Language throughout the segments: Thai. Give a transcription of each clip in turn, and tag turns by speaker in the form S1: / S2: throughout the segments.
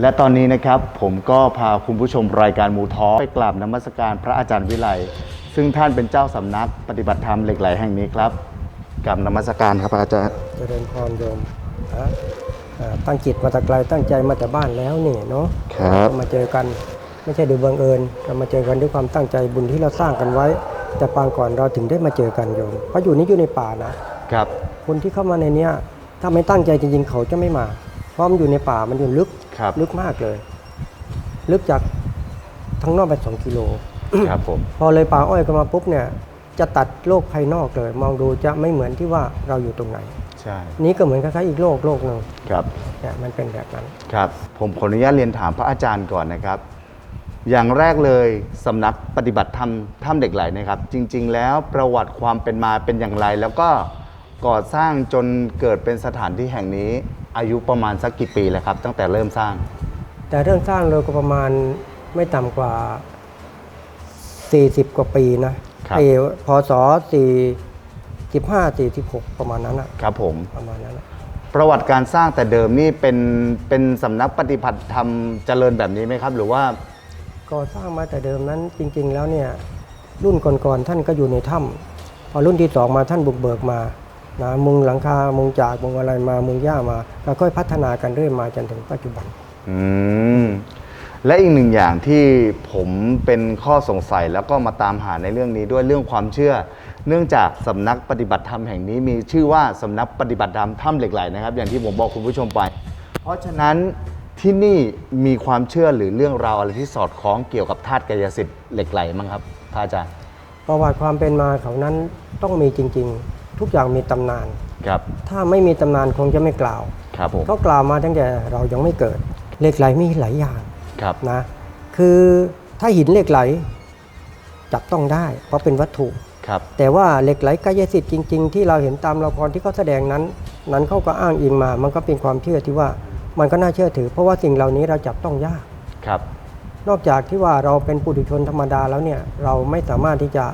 S1: และตอนนี้นะครับผมก็พาคุณผู้ชมรายการมูทอไปกราบนมัสการพระอาจารย์วิไลซึ่งท่านเป็นเจ้าสำนักปฏิบัติธรรมเหล็กไหลแห่งนี้ครับกราบนมัสการครับพระอาจารย์
S2: เจริญพรโยมนะอ่าตั้งจิตมาแต่ไกลตั้งใจมาแต่บ้านแล้วนี่เนาะ
S1: ครับ
S2: มาเจอกันไม่ใช่โดยบังเอิญเรามาเจอกันด้วยความตั้งใจบุญที่เราสร้างกันไว้ แต่ปางก่อนเราถึงได้มาเจอกันโยมเพราะอยู่นี่อยู่ในป่านะครับคนที่เข้ามาในเนี้ยถ้าไม่ตั้งใจจริงๆเขาจะไม่มาเพราะมันอยู่ในป่ามันอยู่ลึก
S1: ครับ
S2: ลึกมากเลย ลึกจากทั้งนอกไปสองกิโล
S1: ครับผม
S2: พอเลยป่าอ้อยกันมาปุ๊บเนี่ยจะตัดโลกภายนอกเลย มองดูจะไม่เหมือนที่ว่าเราอยู่ตรงไหน
S1: ใช่
S2: นี้ก็เหมือนคล้ายๆอีกโลกโลกหนึ่ง
S1: ครับ
S2: เนี่ยมันเป็นแบบนั้น
S1: ครับ ผมขออนุญาตเรียนถามพระอาจารย์ก่อนนะครับ อย่างแรกเลยสำนักปฏิบัติธรรมถ้ำเหล็กไหลนะครับ จริง ๆ แล้วประวัติความเป็นมาเป็นอย่างไร แล้วก็ก่อสร้างจนเกิดเป็นสถานที่แห่งนี้ อายุประมาณสักกี่ปีแล้วครับ ตั้งแต่เริ่มสร้าง
S2: แต่เรื่องสร้างเราก็ประมาณไม่ต่ำกว่า 40 กว่าปีนะครับ ไอ้พศ45 46ประมาณนั้นนะครับ
S1: ผม
S2: ประมาณนั้นนะ
S1: ประวัติการสร้างแต่เดิมนี่เป็นเป็นสำนักปฏิบัติธรรมเจริญแบบนี้ไหมครับ หรือว่า
S2: ก่อสร้างมาแต่เดิมนั้นจริง ๆ แล้วเนี่ยรุ่นก่อนๆท่านก็อยู่ในถ้ำพอรุ่นที่สองมาท่านบุกเบิกมา นะมุงหลังคา มุงจาก มุงอะไรมา มุงหญ้ามาก็ค่อยพัฒนากันเรื่อยมาจนถึงปัจจุบัน
S1: อืม และอีกหนึ่งอย่างที่ผมเป็นข้อสงสัยแล้วก็มาตามหาในเรื่องนี้ด้วยเรื่องความเชื่อ เนื่องจากสำนักปฏิบัติธรรมแห่งนี้มีชื่อว่าสำนักปฏิบัติธรรมถ้ำเหล็กไหลนะครับ อย่างที่ผมบอกคุณผู้ชมไป เพราะฉะนั้นที่นี่มีความเชื่อหรือเรื่องราวอะไรที่สอดคล้องเกี่ยวกับธาตุกายสิทธิ์เหล็กไหลมั้งครับพระอาจารย์
S2: ประวัติความเป็นมาเขานั้นต้องมีจริง ๆ ทุกอย่างมีตำนาน
S1: ครับ
S2: ถ้าไม่มีตำนานคงจะไม่กล่าว
S1: ครับผม
S2: เขากล่าวมาตั้งแต่เรายังไม่เกิดเหล็กไหลมีหลายอย่าง
S1: ครับ
S2: นะ คือถ้าหินเหล็กไหลจับต้องได้ เพราะเป็นวัตถุ
S1: ครับ
S2: แต่ว่าเหล็กไหลกายสิทธิ์จริง ๆ ที่เราเห็นตามละครที่เขาแสดงนั้น นั้นเขาก็อ้างอิงมา มันก็เป็นความเชื่อที่ว่ามันก็น่าเชื่อถือ เพราะว่าสิ่งเหล่านี้เราจับต้องยาก
S1: ครับ
S2: นอกจากที่ว่าเราเป็นปุถุชนธรรมดาแล้วเนี่ยเราไม่สามารถที่จะ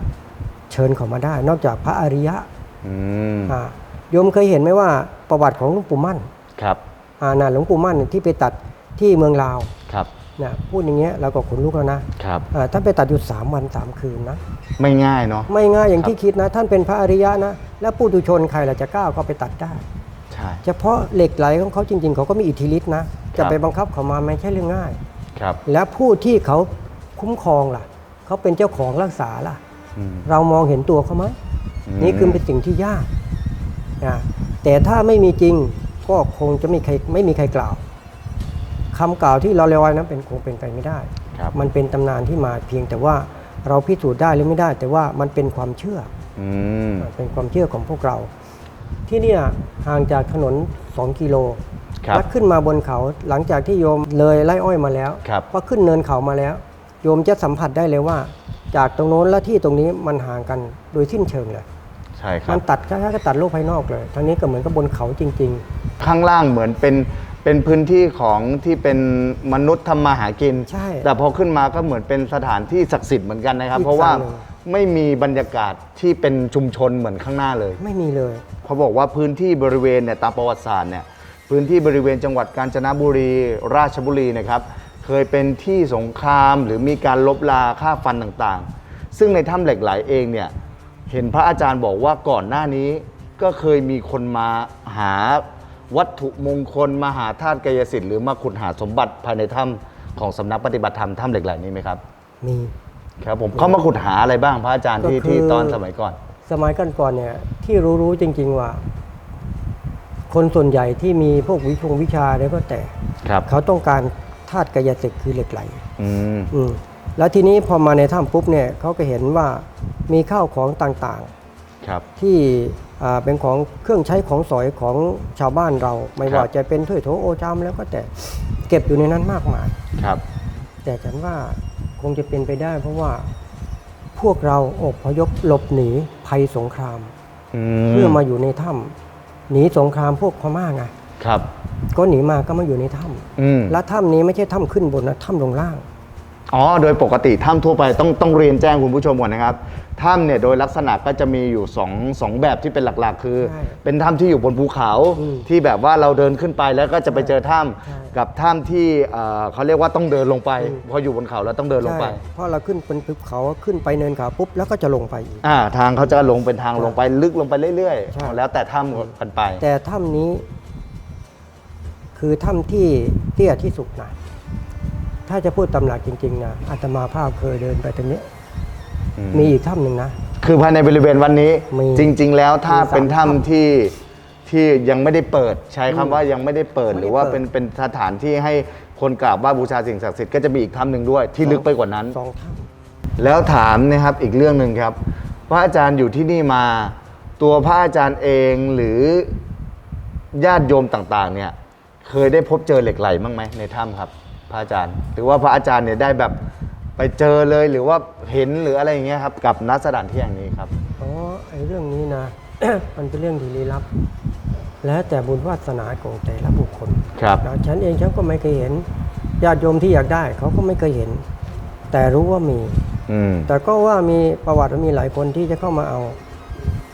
S2: เชิญเขามาได้ นอกจากพระอริยะ
S1: อืม
S2: อ่าโยมเคยเห็นไหมว่าประวัติของหลวงปู่มั่น
S1: ครับ
S2: อ่าน่ะหลวงปู่มั่นที่ไปตัดที่เมืองลาว
S1: ครับ
S2: นะพูดอย่างเงี้ยเราก็ขนลุกแล้วนะครับอ่าท่านไปตัดอยู่สามวันสามคืนนะ
S1: ไม่ง่ายเนาะ
S2: ไม่ง่ายอย่าง
S1: ครับ
S2: ที่คิดนะ ท่านเป็นพระอริยะนะ แล้วปุถุชนใครล่ะจะกล้าเข้าไปตัดได้
S1: ใช่
S2: เฉพาะเหล็กไหลของเขาจริง ๆ เขาก็มีอิทธิฤทธิ์นะ
S1: ครั
S2: จะ
S1: บ
S2: ไปบังคับเขามาไม่ใช่เรื่องง่าย
S1: ครับ
S2: แล้วผู้ที่เขาคุ้มครองล่ะ เขาเป็นเจ้าของรักษาล่ะ
S1: อืม
S2: เรามองเห็นตัวเขาไหม
S1: อืม
S2: นี่คือเป็นสิ่งที่ยากนะแต่ถ้าไม่มีจริงก็คงจะไม่ใครไม่มีใครกล่าวคำกล่าวที่เราเลวอยนั้นเป็นคงเป็นไปไม่ได้
S1: ครับ
S2: มันเป็นตำนานที่มาเพียงแต่ว่าเราพิสูจน์ได้หรือไม่ได้ แต่ว่ามันเป็นความเชื่อ
S1: อืม
S2: เป็นความเชื่อของพวกเรา ที่เนี่ยห่างจากถนน 2 กิโล
S1: ครับ
S2: แล้วขึ้นมาบนเขาหลังจากที่โยมเลยไล่อ้อยมาแล้ว
S1: ครับ
S2: พอขึ้นเนินเขามาแล้ว โยมจะสัมผัสได้เลยว่า จากตรงโน้นและที่ตรงนี้มันห่างกันโดยสิ้นเชิงเลย
S1: ใช่ครั
S2: มั
S1: บ
S2: นตัดคล้ายๆกับตัดโลกภายนอกเลยทางนี้ก็เหมือนกับบนเขาจริง
S1: ข้างล่างเหมือนเป็นเป็นพื้นที่ของที่เป็นมนุษย์ทำมาหากิน
S2: ใช่
S1: แต่พอขึ้นมาก็เหมือนเป็นสถานที่ศักดิ์สิทธิ์เหมือนกันนะครับ
S2: อีก
S1: เพราะว่า
S2: ฝั่งหนึ่ง
S1: ไม่มีบรรยากาศที่เป็นชุมชนเหมือนข้างหน้าเลย
S2: ๆ ไม่มีเลย
S1: เขาบอกว่าพื้นที่บริเวณเนี่ยตามประวัติศาสตร์เนี่ยพื้นที่บริเวณจังหวัดกาญจนบุรี ราชบุรีนะครับ เคยเป็นที่สงครามหรือมีการลบลาฆ่าฟันต่างๆ ซึ่งในถ้ำเหล็กไหลเองเนี่ยเห็นพระอาจารย์บอกว่าก่อนหน้านี้ก็เคยมีคนมาหาวัตถุมงคลมาหาธาตุกายสิทธิ์หรือมาขุดหาสมบัติภายในถ้ำของสำนักปฏิบัติธรรมถ้ำเหล็กไหลนี้ไหมครับ
S2: มี
S1: ครับผมเขามาขุดหาอะไรบ้างพระอาจารย์ที่
S2: ก็คือ
S1: ที่ตอนสมัยก่อน
S2: สมัยก่อนๆเนี่ยที่รู้ๆจริง ๆว่า คนส่วนใหญ่ที่มีพวกวิชงวิชาแล้วก็แต่
S1: ครับ
S2: เขาต้องการ ธาตุกายสิทธิ์คือเหล็กไหล
S1: อืม
S2: อืมแล้วทีนี้พอมาในถ้ำปุ๊บเนี่ยเขาก็เห็นว่ามีข้าวของต่าง
S1: ครับ
S2: ๆ ที่อ่าเป็นของเครื่องใช้ของสอยของชาวบ้านเรา ไม่
S1: ครับ
S2: ว่าจะเป็นถ้วยโถโอจามแล้วก็แต่เก็บอยู่ในนั้นมากมาย
S1: ครับ
S2: แต่ฉันว่าคงจะเป็นไปได้ เพราะว่าพวกเราอพยพหลบหนีภัยสงครามเพื่อมาอยู่ในถ้ำหนีสงครามพวกพม่าไง
S1: ครับ
S2: ก็หนีมาก็มาอยู่ในถ้
S1: อืมำ
S2: และถ้ำนี้ไม่ใช่ถ้ำขึ้นบนนะถ้ำลงล่าง
S1: อ๋อ โดยปกติถ้ำทั่วไปต้องต้องเรียนแจ้งคุณผู้ชมก่อนนะครับถ้ำเนี่ยโดยลักษณะก็จะมีอยู่สองสองแบบที่เป็นหลักๆ คือ
S2: ใช่
S1: เป็นถ้ำที่อยู่บนภูเขา
S2: อืม
S1: ที่แบบว่าเราเดินขึ้นไปแล้วก็จะไปเจอถ้ำ
S2: ใช่
S1: กับถ้ำที่เอ่อเขาเรียกว่าต้องเดินลงไปพออยู่บนเขาแล้วต้องเดินลงไป
S2: ใช่เพราะเราขึ้นเป็นภูเขาขึ้นไปเนินเขาปุ๊บแล้วก็จะลงไปอีก
S1: อ่าทางเขาจะลงเป็นทางลงไปลึกลงไปเรื่อย
S2: ใช่
S1: ๆแล้วแต่ถ้ำกันไป
S2: แต่ถ้ำนี้ คือถ้ำที่เตี้ยที่สุดนะถ้าจะพูดตำหนักจริงๆนะอาตมาภาพเคยเดินไปตรงนี้
S1: อืม
S2: มีอีกถ้ำหนึ่งนะ
S1: คือภายในบริเวณวันนี้
S2: มี
S1: จริง ๆ แล้วถ้า
S2: มีสาม
S1: เป็นถ้ำ
S2: ถ้ำ
S1: ที่ที่ยังไม่ได้เปิดใช้คำว่ายังไม่ได้เปิด
S2: ไม่ได้
S1: หรือว่า
S2: เปิด
S1: เป็นเป็นสถานที่ให้คนกราบไหว้บูชาสิ่งศักดิ์สิทธิ์ก็จะมีอีกถ้ำหนึ่งด้วยที่ลึกไปกว่านั้น
S2: สองถ้
S1: แล้วถามนะครับอีกเรื่องหนึ่งครับพระอาจารย์อยู่ที่นี่มา ตัวพระอาจารย์เองหรือญาติโยมต่างๆ เนี่ย เคยได้พบเจอเหล็กไหลบ้างไหมในถ้ำครับ พระอาจารย์ หรือว่าพระอาจารย์เนี่ยได้แบบไปเจอเลยหรือว่าเห็นหรืออะไรอย่างเงี้ยครับกับนัสถานที่แห่งนี้ครับำ
S2: อ๋อไอ้เรื่องนี้นะ มันเป็นเรื่องที่ลี้ลับ แล้วแต่บุญวาสนาของแต่ละบุคคล
S1: ครับ
S2: นะฉันเองฉันก็ไม่เคยเห็นญาติโยมที่อยากได้เขาก็ไม่เคยเห็น แต่รู้ว่ามี
S1: อืม
S2: แต่ก็ว่ามีประวัติว่ามีหลายคนที่จะเข้ามาเอา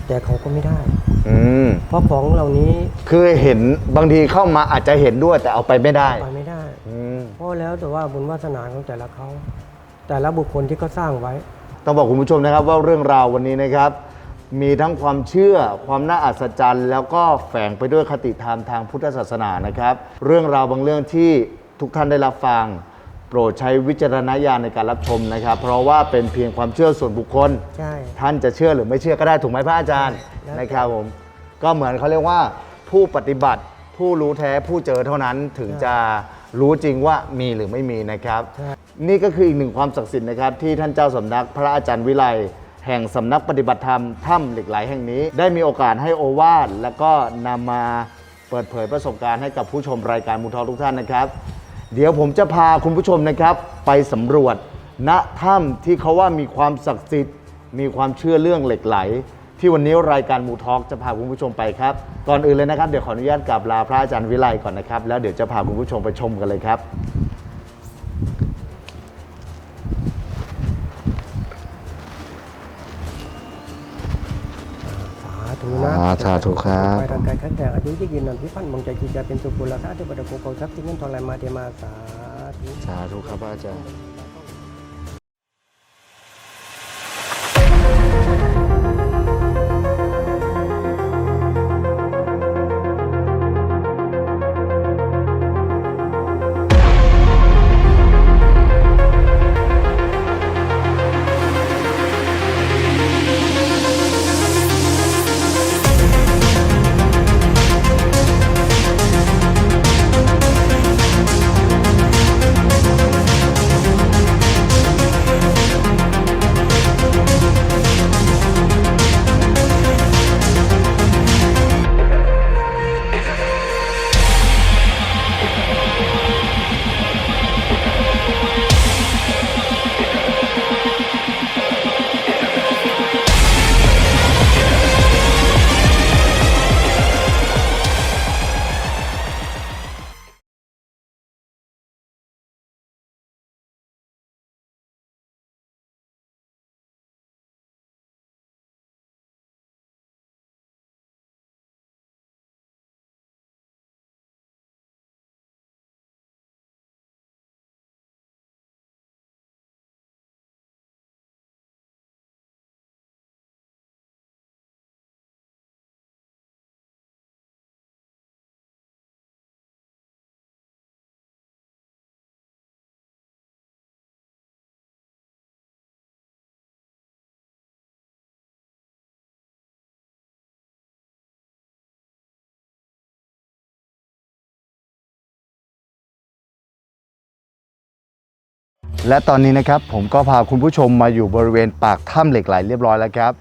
S2: แต่เขาก็ไม่ได้
S1: อืม
S2: เพราะของเหล่านี้
S1: คือเห็นบางทีเข้ามาอาจจะเห็นด้วยแต่เอาไปไม่ได้
S2: ไปไม่ได้
S1: อืม
S2: เพราะแล้วแต่ว่าบุญวาสนาของแต่ละเขา แต่ละบุคคลที่เขาสร้างไว้
S1: ต้องบอกคุณผู้ชมนะครับว่าเรื่องราววันนี้นะครับ มีทั้งความเชื่อความน่าอัศจรรย์ แล้วก็แฝงไปด้วยคติธรรมทางพุทธศาสนานะครับ เรื่องราวบางเรื่องที่ทุกท่านได้รับฟัง โปรดใช้วิจารณญาณในการรับชมนะครับ เพราะว่าเป็นเพียงความเชื่อส่วนบุคคล
S2: ใช่
S1: ท่านจะเชื่อหรือไม่เชื่อก็ได้ถูกไหมพระอาจารย์
S2: ใช่แล้วแต่
S1: นะครับผมก็เหมือนเขาเรียกว่าผู้ปฏิบัติผู้รู้แท้ผู้เจอเท่านั้นถึงจะรู้จริงว่ามีหรือไม่มีนะครับ
S2: ใช่
S1: นี่ก็คืออีกหนึ่งความศักดิ์สิทธิ์นะครับ ที่ท่านเจ้าสำนักพระอาจารย์วิไลแห่งสำนักปฏิบัติธรรมถ้ำเหล็กไหลแห่งนี้ ได้มีโอกาสให้โอวาทและก็นำมาเปิดเผยประสบการณ์ให้กับผู้ชมรายการมูทอทุกท่านนะครับ เดี๋ยวผมจะพาคุณผู้ชมนะครับ ไปสำรวจณถ้ำที่เขาว่ามีความศักดิ์สิทธิ์ มีความเชื่อเรื่องเหล็กไหล ที่วันนี้รายการมูทอกจะพาคุณผู้ชมไปครับ ก่อนอื่นเลยนะครับ เดี๋ยวขออนุญาตกราบลาพระอาจารย์วิไลก่อนนะครับ แล้วเดี๋ยวจะพาคุณผู้ชมไปชมกันเลยครับ
S2: สาธุ
S1: ครับ
S2: ไปทางกายขัดแต่อายุที่ยืนนานพิพันธ์มงใจจิตใจเป็นสุขบุญละคะเทวดาโกโกทรัพย์ที่เงินทองไหลมาเทมาสาธุ
S1: สาธุครับอาจารย์ และตอนนี้นะครับผมก็พาคุณผู้ชมมาอยู่บริเวณปากถ้ำเหล็กไหลเรียบร้อยแล้วครับ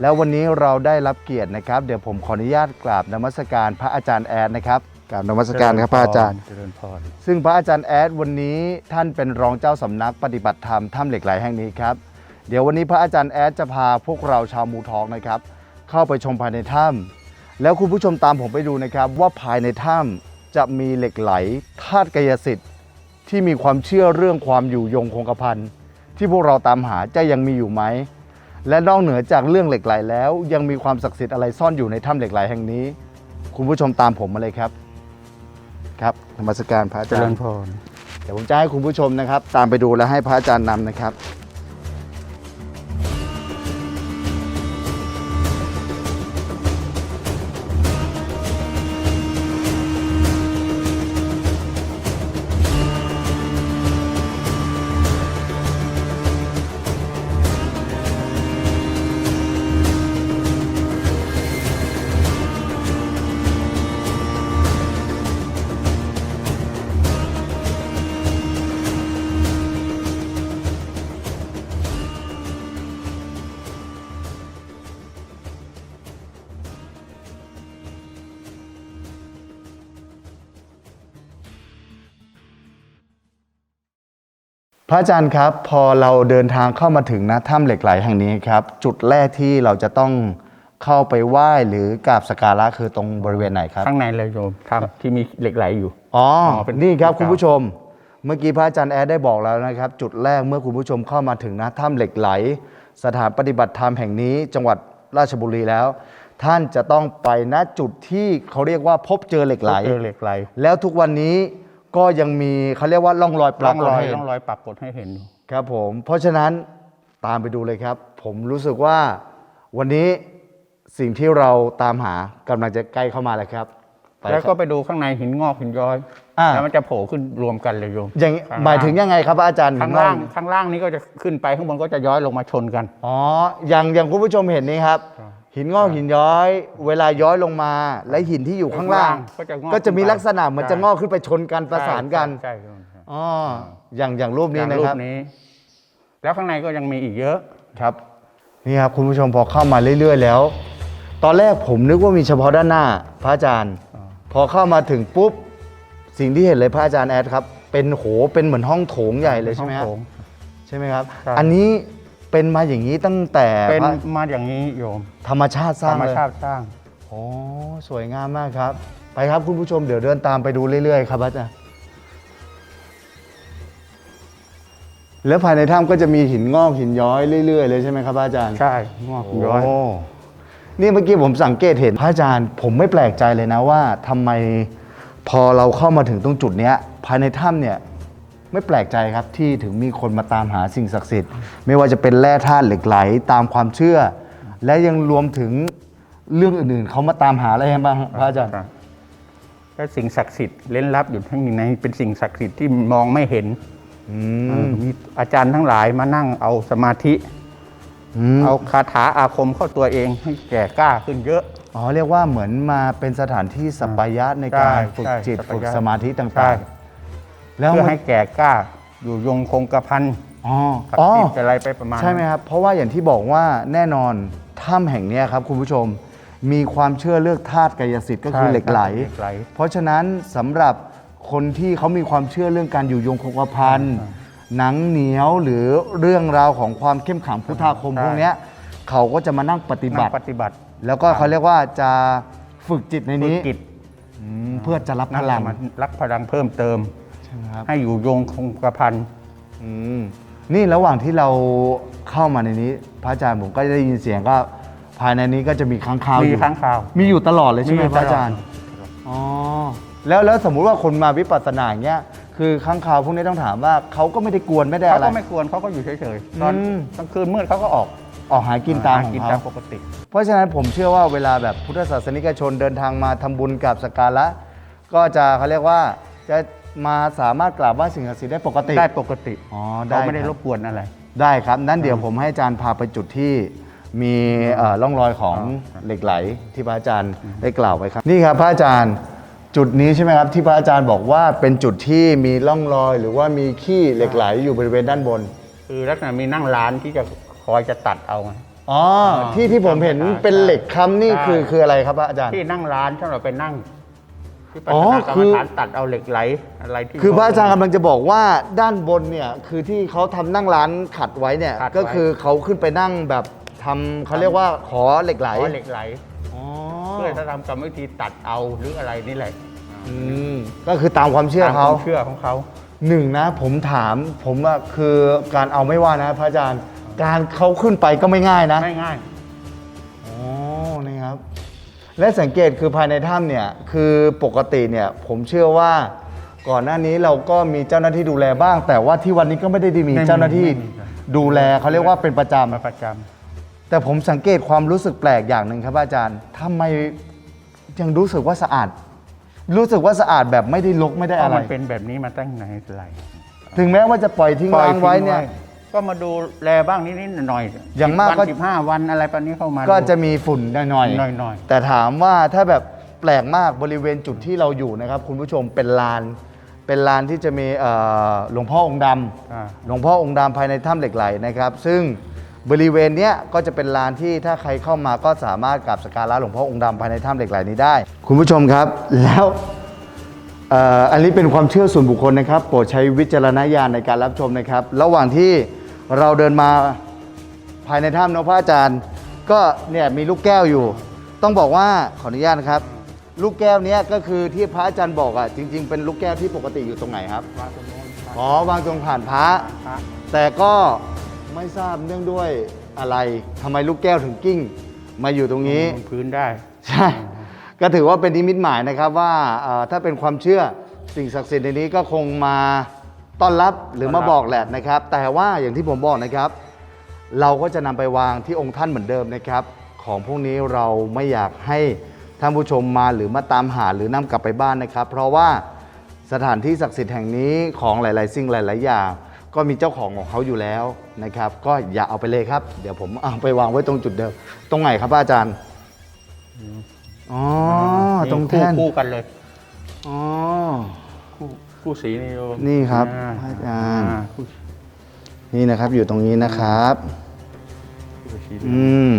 S1: แล้ววันนี้เราได้รับเกียรตินะครับ เดี๋ยวผมขออนุญาตกราบนมัสการพระอาจารย์แอดนะครับกราบนมัสการครับพระอาจารย์
S3: เจริญพร
S1: ซึ่งพระอาจารย์แอดวันนี้ท่านเป็นรองเจ้าสำนักปฏิบัติธรรมถ้ำเหล็กไหลแห่งนี้ครับเดี๋ยววันนี้พระอาจารย์แอดจะพาพวกเราชาวมูทองนะครับ เข้าไปชมภายในถ้ำแล้วคุณผู้ชมตามผมไปดูนะครับ ว่าภายในถ้ำจะมีเหล็กไหลธาตุกายสิทธิ์ ที่มีความเชื่อเรื่องความอยู่ยงคงกระพันที่พวกเราตามหาจะยังมีอยู่ไหม และนอกเหนือจากเรื่องเหล็กไหลแล้ว ยังมีความศักดิ์สิทธิ์อะไรซ่อนอยู่ในถ้ำเหล็กไหลแห่งนี้ คุณผู้ชมตามผมมาเลยครับ ครับธรรมสการพระอา
S3: เจ
S1: จาร
S3: ริญ
S1: ย์
S3: พร
S1: เดี๋ยวผมจะให้คุณผู้ชมนะครับ ตามไปดูและให้พระอาจารย์นำนะครับ พระอาจารย์ครับพอเราเดินทางเข้ามาถึงนะถ้ำเหล็กไหลแห่งนี้ครับ จุดแรกที่เราจะต้องเข้าไปไหว้หรือกราบสกการะคือตรงบริเวณไหนครับ
S3: ข้างในเลยโยมถ้ำที่มีเหล็กไหลอยู่
S1: อ๋อ
S3: อ๋อเป็น
S1: นี่ครับ
S3: ที่
S1: คุณ
S3: เก่า
S1: ผู้ชม เมื่อกี้พระอาจารย์แอดได้บอกแล้วนะครับ จุดแรกเมื่อคุณผู้ชมเข้ามาถึงนะถ้ำเหล็กไหล สถานปฏิบัติธรรมแห่งนี้จังหวัดราชบุรีแล้ว ท่านจะต้องไปณจุดที่เขาเรียกว่าพบเจอเหล็กไหล
S3: เจอเหล็กไหล
S1: แล้วทุกวันนี้ ก็ยังมีเขาเรียกว่าร่องรอยป
S3: ร่
S1: รา
S3: อง
S1: กฏ
S3: รอย
S1: ให้เห็น
S3: ร่องรอยปรากฏให้เห็นอยู่
S1: ครับผม เพราะฉะนั้นตามไปดูเลยครับ ผมรู้สึกว่าวันนี้สิ่งที่เราตามหากำลังจะใกล้เข้ามาแล้วครับไป
S3: แล้ว
S1: ค
S3: ก็
S1: รับ
S3: ไปดูข้างในหินงอกหินย้อย
S1: อ่า
S3: แล้วมันจะโผล่ขึ้นรวมกันเลยโยม
S1: อย่าง
S3: ข้างล่าง
S1: หมายถึงยังไงครับอาจารย์
S3: ข้างล่างข้างล่างนี้ก็จะขึ้นไปข้างบนก็จะย้อยลงมาชนกัน
S1: อ๋ออย่างอย่างคุณผู้ชมเห็นนี่ครับ
S3: ครับ
S1: หินงอกหินย้อย เวลาย้อยลงมา และหินที่อยู่ข้างล่าง
S3: ก็จะงอก
S1: ก็จะมี
S3: ขึ้นไป
S1: ลักษณะเหมือน
S3: ใช่
S1: จะงอกขึ้นไปชนกันประสานกัน
S3: ใช่ใช่ใช่
S1: อ๋ออย่างอย่างรูป
S3: อ
S1: นี้
S3: ย่าง
S1: นะ
S3: รู
S1: ครั
S3: ป
S1: บ
S3: นี้ แล้วข้างในก็ยังมีอีกเยอะ
S1: ครับ นี่ครับคุณผู้ชมพอเข้ามาเรื่อย ๆ แล้ว ตอนแรกผมนึกว่ามีเฉพาะด้านหน้า พระอาจารย์
S3: อ่า
S1: พอเข้ามาถึงปุ๊บ สิ่งที่เห็นเลยพระอาจารย์แอดครับ เป็นโหเป็นเหมือนห้องโถงใหญ่เลยใช่ไหมครับ
S3: ห้องโถง
S1: ใช่ไหมครับ
S3: ครับ
S1: อันนี้ เป็นมาอย่างนี้ตั้งแต่
S3: เป็น
S1: พระ
S3: มาอย่างนี้โยม
S1: ธรรมชาติส
S3: ธ
S1: ร้ารง
S3: ม
S1: เลย
S3: ชาติสร้าง
S1: โอ้สวยงามมากครับ ไปครับคุณผู้ชมเดี๋ยวเดินตามไปดูเรื่อยๆครับอาจารย์แล้วภายในถ้ำก็จะมีหินงอกหินย้อยเรื่อยๆเลยใช่ไหมครับอาจารย์
S3: ใช่งอกหินย้อย
S1: โนี่เมื่อกี้ผมสังเกตเห็นพระอาจารย์ ผมไม่แปลกใจเลยนะว่าทำไมพอเราเข้ามาถึงตรงจุดเนี้ยภายในถ้ำเนี่ย ไม่แปลกใจครับที่ถึงมีคนมาตามหาสิ่งศักดิ์สิทธิ์ ไม่ว่าจะเป็นแร่ธาตุเหล็กไหลตามความเชื่อ และยังรวมถึงเรื่องอื่นๆ เขามาตามหาอะไรบ้างพระอาจารย์
S3: ครับก็สิ่งศักดิ์สิทธิ์เล่นลับอยู่ทั้งในเป็นสิ่งศักดิ์สิทธิ์ที่มองไม่เห็น
S1: อื
S3: เอ
S1: ม
S3: อมีอาจารย์ทั้งหลายมานั่งเอาสมาธิ
S1: อืม
S3: เอาคาถาอาคมเข้าตัวเองให้แก่กล้าขึ้นเยอะ
S1: อ๋อเรียกว่าเหมือนมาเป็นสถานที่สัปปายะในการ
S3: ใช่
S1: ฝึก
S3: ใช่
S1: จิต
S3: สัป
S1: ฝึก
S3: ปายะ
S1: สมาธิ
S3: ใช่
S1: ต่างๆ แล้ว
S3: เพื่อ
S1: มัน
S3: ให้แก่กล้า อยู่ยงคงกระพัน
S1: อ๋อ
S3: ศัก
S1: อ๋อ
S3: ดิ์สิทธิ์อะไรไปประมาณ
S1: ใช่ไหมครับ เพราะว่าอย่างที่บอกว่าแน่นอนถ้ำแห่งเนี้ยครับคุณผู้ชมมีความเชื่อเลือกธาตุกายสิทธิ์ก็คือเหล็กไหล
S3: เหล็กไหล
S1: เพราะฉะนั้นสำหรับคนที่เขามีความเชื่อเรื่องการอยู่ยงคงกระพันหนังเหนียวหรือเรื่องราวของความเข้มขลังพุทธาคม
S3: ใช่
S1: พวกเนี้ยเขาก็จะมานั่งปฏิ
S3: นั่
S1: บั
S3: ง
S1: ติ
S3: ปฏิบัติ
S1: แล้วก็เขาเรียกว่าจะฝึกจิตใน
S3: ฝึ
S1: นี้
S3: กจิต
S1: อืมเพื่อจะรับพ
S3: นั่ง
S1: ลัง
S3: สมาธิรักพลังเพิ่มเติม
S1: ใช่ไหม ครับ
S3: ให้อยู่ยงคงกระพัน
S1: อืมนี่ระหว่างที่เราเข้ามาในนี้ พระอาจารย์ผมก็ได้ยินเสียงก็ภายในนี้ก็จะมีค้างคาวอ
S3: มี
S1: ยู่
S3: ค้างคาว
S1: มีอยู่ตลอดเลยใช่ไหม
S3: มีอยู่
S1: พระอาจารย์
S3: ตลอด
S1: อ๋อแล้วแล้วสมมุติว่าคนมาวิปัสสนาอย่างเงี้ยคือค้างคาวพวกนี้ต้องถามว่าเขาก็ไม่ได้กวนไม่ได้
S3: เขา
S1: อะไร
S3: ก็ไม่ควรเขาก็อยู่เฉยๆตอน
S1: อืม
S3: กลางคืนมืดเขาก็ออก
S1: ออกหากินตามข
S3: ห
S1: อง
S3: กิน
S1: เขา
S3: ตามปกติ
S1: เพราะฉะนั้นผมเชื่อว่าเวลาแบบพุทธศาสนิกชนเดินทางมาทำบุญกับสกการะก็จะเขาเรียกว่าจะ มาสามารถกราบไหว้สิ่งศักดิ์สิทธิ์ได้ปกติ
S3: ได้ปกติ
S1: อ๋อได้
S3: เขาไม่ได้
S1: ค
S3: ร
S1: รับ
S3: บกวนอะไร
S1: ได้ครับนั้นเดี๋ยวผมให้อาจารย์พาไปจุดที่มีเอ่อร่องรอยของ
S3: ครับ
S1: เหล็กไหลที่พระอาจารย์ได้กล่าวไว้ครับ นี่ครับพระอาจารย์จุดนี้ใช่ไหมครับ ที่พระอาจารย์บอกว่าเป็นจุดที่มีร่องรอย หรือว่ามีขี้เหล็กไหลอยู่บริเวณด้านบน
S3: คือลักษณะมีนั่งร้านที่จะคอยจะตัดเอาไง
S1: อ๋อที่ที่ผมเห็น
S3: ใช่
S1: เป็นเหล็กค้ำนี่
S3: ใช่
S1: คือคืออะไรครับพระอาจารย์
S3: ที่นั่งร้านสำหรับไปนั่ง ที่ปั
S1: อ๋
S3: ฒ
S1: อ
S3: นากร
S1: คื
S3: รม
S1: อ
S3: ฐานตัดเอาเหล็กไหลอะไรที่
S1: คือพระอาจารย์กำลังจะบอกว่าด้านบนเนี่ยคือที่เขาทำนั่งร้านขัดไว้เนี่ย
S3: ขัดไว้
S1: ก็คือเขาขึ้นไปนั่งแบบทำเขาเรียกว่าขอเหล็กไหล
S3: ขอเหล็กไหล
S1: อ๋อ
S3: เพื่อจะทำกรรมวิธีตัดเอาหรืออะไรนี่แหละ
S1: อืมก็คือตามความเชื่อ
S3: ตามค
S1: เขา
S3: วามเชื่อของเขา
S1: หนึ่งนะผมถามผมว่าคือการเอาไม่ว่านะ พระอาจารย์ การเขาขึ้นไปก็ไม่ง่ายนะ
S3: ไม่ง่าย
S1: อ๋อนี่ครับ และสังเกตคือภายในถ้ำเนี่ยคือปกติเนี่ยผมเชื่อว่าก่อนหน้านี้เราก็มีเจ้าหน้าที่ดูแลบ้าง แต่ว่าที่วันนี้ก็ไม่ได้มี
S3: ไม่มี
S1: เจ้าหน้าที่
S3: ไม่มีครับ
S1: ดูแลเขาเรียกว่าเป็นประจ
S3: มาประจำ
S1: แต่ผมสังเกตความรู้สึกแปลกอย่างหนึ่งครับอาจารย์ทำไมยังรู้สึกว่าสะอาด รู้สึกว่าสะอาดแบบไม่ได้รกไม่ำได้
S3: เพ
S1: อะ
S3: ราะ
S1: ไร
S3: มันเป็นแบบนี้มาตั้งไหนหลาย
S1: ถึงแม้ว่าจะปล่อยทิ้งร้างไว้เนี่ย
S3: ก็มาดูแลบ้างนิดๆหน่อยๆ
S1: อย่างมากก็
S3: สิบห้าวันอะไรประมาณนี้เข้ามา
S1: ก็
S3: ดู
S1: จะมีฝุ่นหน่อย
S3: หน่อยๆ
S1: แต่ถามว่าถ้าแบบแปลกมากบริเวณจุดที่เราอยู่นะครับ คุณผู้ชมเป็นลาน เป็นลานที่จะมีเอ่อหลวงพ่อองค์ดำ
S3: อ่า
S1: หลวงพ่อองค์ดำภายในถ้ำเหล็กไหลนะครับ ซึ่งบริเวณเนี้ยก็จะเป็นลานที่ถ้าใครเข้ามาก็สามารถกราบสักการะหลวงพ่อองค์ดำภายในถ้ำเหล็กไหลนี้ได้ คุณผู้ชมครับแล้วเอ่ออันนี้เป็นความเชื่อส่วนบุคคลนะครับ โปรดใช้วิจารณญาณในการรับชมนะครับ ระหว่างที่ เราเดินมาภายในถ้ำเนอะพระอาจารย์ ก็เนี่ยมีลูกแก้วอยู่ ต้องบอกว่าขออนุญาตนะครับ ลูกแก้วเนี้ยก็คือที่พระอาจารย์บอกอะจริง ๆ เป็นลูกแก้วที่ปกติอยู่ตรงไหนครับ
S3: วางตรงโน้น
S1: อ๋อวางตรงผ่านพระ
S3: พระ
S1: แต่ก็ไม่ทราบเนื่องด้วยอะไรทำไมลูกแก้วถึงกิ้ง มาอยู่ตรงนี้
S3: บนพื้นได้
S1: ใช่ ก็ถือว่าเป็นนิมิตหมายนะครับว่าเอ่อถ้าเป็นความเชื่อสิ่งศักดิ์สิทธิ์ในนี้ก็คงมา ต้อนรับหรือมาบอกแหละนะครับ แต่ว่าอย่างที่ผมบอกนะครับ เราก็จะนำไปวางที่องค์ท่านเหมือนเดิมนะครับ ของพวกนี้เราไม่อยากให้ท่านผู้ชมมาหรือมาตามหาหรือนำกลับไปบ้านนะครับ เพราะว่าสถานที่ศักดิ์สิทธิ์แห่งนี้ของหลาย ๆ สิ่งหลาย ๆ อย่าง ก็มีเจ้าของของเขาอยู่แล้วนะครับ ก็อย่าเอาไปเลยครับ เดี๋ยวผมเอาไปวางไว้ตรงจุดเดิม ตรงไหนครับพระอาจารย์อ๋อตรงแท่น
S3: คู่กันเลย
S1: อ๋อ
S3: คู่คู่สีนี่โยม
S1: นี่ครับ
S3: อ่า
S1: อาจารย์
S3: อ่าคู่
S1: นี่นะครับอยู่ตรงนี้นะครับ
S3: คู่สี
S1: อืม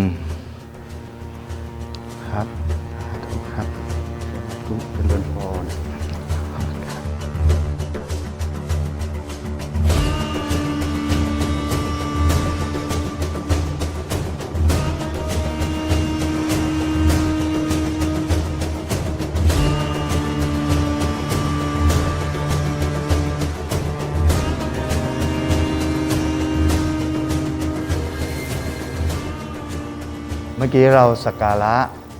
S1: กี้เราสักการะ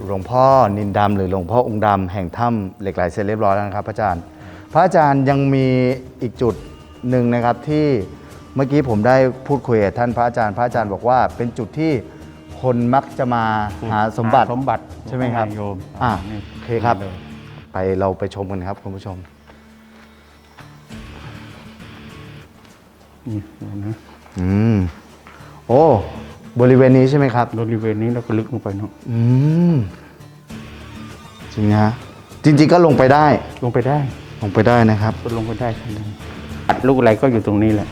S1: หลวงพ่อนินดำหรือหลวงพ่อองค์ดำแห่งถ้ำเหล็กไหลเสร็จเรียบร้อยแล้วนะครับพระอาจารย์ พระอาจารย์ยังมีอีกจุดหนึ่งนะครับที่เมื่อกี้ผมได้พูดคุยกับท่านพระอาจารย์ พระอาจารย์บอกว่าเป็นจุดที่คนมักจะมาหาสมบัติ
S3: สมบัติ
S1: ใช่ไหมครับ
S3: โยม
S1: อะ
S3: นี่
S1: โอเคครับ
S3: เลย
S1: ไปเราไปชมกันครับคุณผู้ชม
S3: นี่โยมนะ
S1: อืม โอ้ บริเวณนี้ใช่ไหมครับ
S3: บริเวณนี้เราก็ลึกลงไปเนาะ
S1: อืมจริงนะฮะจริง ๆ ก็ลงไปได้
S3: ลงไปได้
S1: ลงไปได้นะครับ
S3: ก็ลงไปได้ข้างในอัดลูกอะไรก็อยู่ตรงนี้แหละ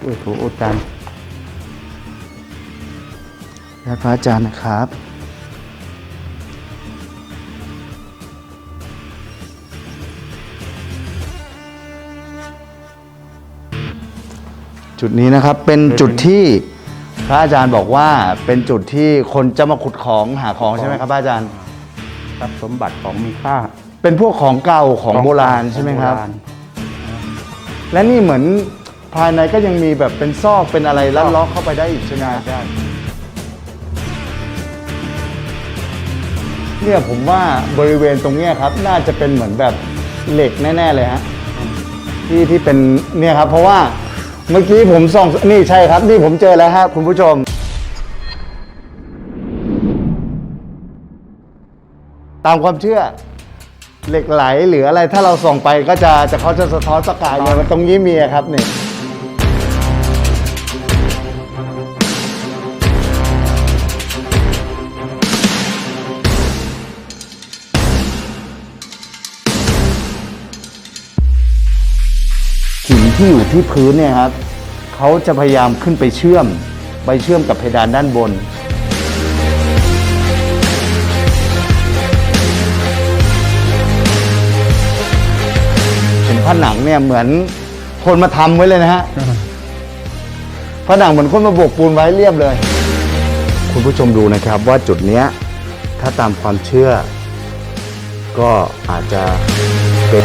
S3: ช่วยถูอุจาน
S1: และพระอาจารย์นะครับ จุดนี้นะครับเป็นจุดที่ พระอาจารย์บอกว่าเป็นจุดที่คนจะมาขุดของหาของใช่ไหมครับพระอาจารย์
S3: ทรัพย์สมบัติของมีค่า
S1: เป็นพวกของเก่าของโบราณใช่ไหมครับ
S3: ของโาณ
S1: และนี่เหมือนภายในก็ยังมีแบบเป็นซอกเป็นอะไรลัดเล็อกเข้าไปได้อีกใช่ไหมครับ
S3: ได้
S1: เนี่ยผมว่าบริเวณตรงเนี้ยครับ น่าจะเป็นเหมือนแบบเหล็กแน่ ๆ เลยฮะที่ที่เป็นเนี่ยครับ เพราะว่า เมื่อกี้ผมส่องนี่ใช่ครับ นี่ผมเจอแล้วฮะคุณผู้ชม ตามความเชื่อ เหล็กไหลหรืออะไรถ้าเราส่องไปก็จะจะเขาจะสะท้อนสกายเนี่ยมันตรงนี้มีอะครับนี่ ที่อยู่ที่พื้นเนี่ยครับเขาจะพยายามขึ้นไปเชื่อม ไปเชื่อมกับเพดานด้านบน เห็นผนังเนี่ยเหมือนคนมาทำไว้เลยนะฮะผนังเหมือนคนมาบกปูนไว้เรียบเลย คุณผู้ชมดูนะครับว่าจุดเนี้ยถ้าตามความเชื่อ ก็อาจจะเป็น